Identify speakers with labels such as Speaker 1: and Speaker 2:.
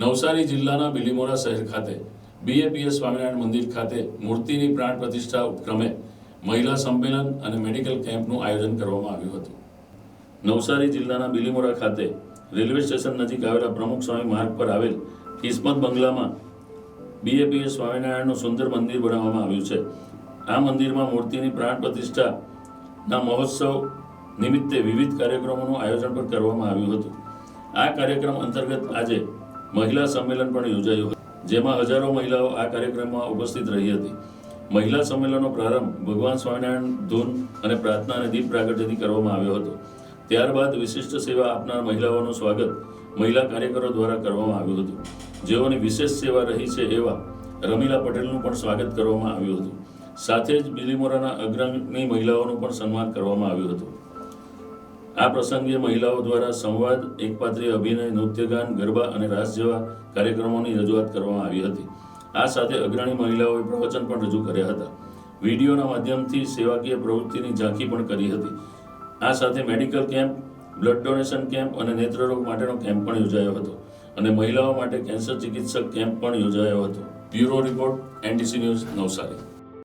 Speaker 1: નવસારી જિલ્લાના બિલીમોરા શહેર ખાતે બીએપીએસ સ્વામિનારાયણ મંદિર ખાતે મૂર્તિની પ્રાણ પ્રતિષ્ઠા ઉપક્રમે મહિલા સંમેલન અને મેડિકલ કેમ્પનું આયોજન કરવામાં આવ્યું હતું. નવસારી જિલ્લાના બિલીમોરા ખાતે રેલવે સ્ટેશન નજીક આવેલા પ્રમુખ સ્વામી માર્ગ પર આવેલ કિસ્મત બંગલામાં બીએપીએસ સ્વામિનારાયણનું સુંદર મંદિર બનાવવામાં આવ્યું છે. આ મંદિરમાં મૂર્તિની પ્રાણ પ્રતિષ્ઠાના મહોત્સવ નિમિત્તે વિવિધ કાર્યક્રમોનું આયોજન પણ કરવામાં આવ્યું હતું. આ કાર્યક્રમ અંતર્ગત આજે મહિલા સંમેલન પણ યોજાયું જેમાં હજારો મહિલાઓ આ કાર્યક્રમમાં ઉપસ્થિત રહી હતી. મહિલા સંમેલનનો પ્રારંભ ભગવાન સ્વામિનારાયણ ધૂન અને પ્રાર્થના અને દીપ પ્રાગટ્યથી કરવામાં આવ્યો હતો. ત્યારબાદ વિશિષ્ટ સેવા આપનાર મહિલાઓનું સ્વાગત મહિલા કાર્યકરો દ્વારા કરવામાં આવ્યું હતું. જેઓની વિશેષ સેવા રહી છે એવા રમીલા પટેલનું પણ સ્વાગત કરવામાં આવ્યું હતું. સાથે જ બિલીમોરાના અગ્રણી મહિલાઓનું પણ સન્માન કરવામાં આવ્યું હતું. આ પ્રસંગે મહિલાઓ દ્વારા સંવાદ, એકપાત્રીય અભિનય, નૃત્યગાન, ગરબા અને રાસ જેવા કાર્યક્રમોની રજૂઆત કરવામાં આવી હતી. આ સાથે અગ્રણી મહિલાઓએ પ્રવચન પણ રજૂ કર્યા હતા. વિડીયોના માધ્યમથી સેવાકીય પ્રવૃત્તિની ઝાંખી પણ કરી હતી. આ સાથે medical camp, blood donation camp અને નેત્રરોગ માટેનો કેમ્પ પણ યોજાયો હતો અને મહિલાઓ માટે કેન્સર ચિકિત્સક કેમ્પ પણ યોજાયો હતો. Bureau report, NDC news Navsari.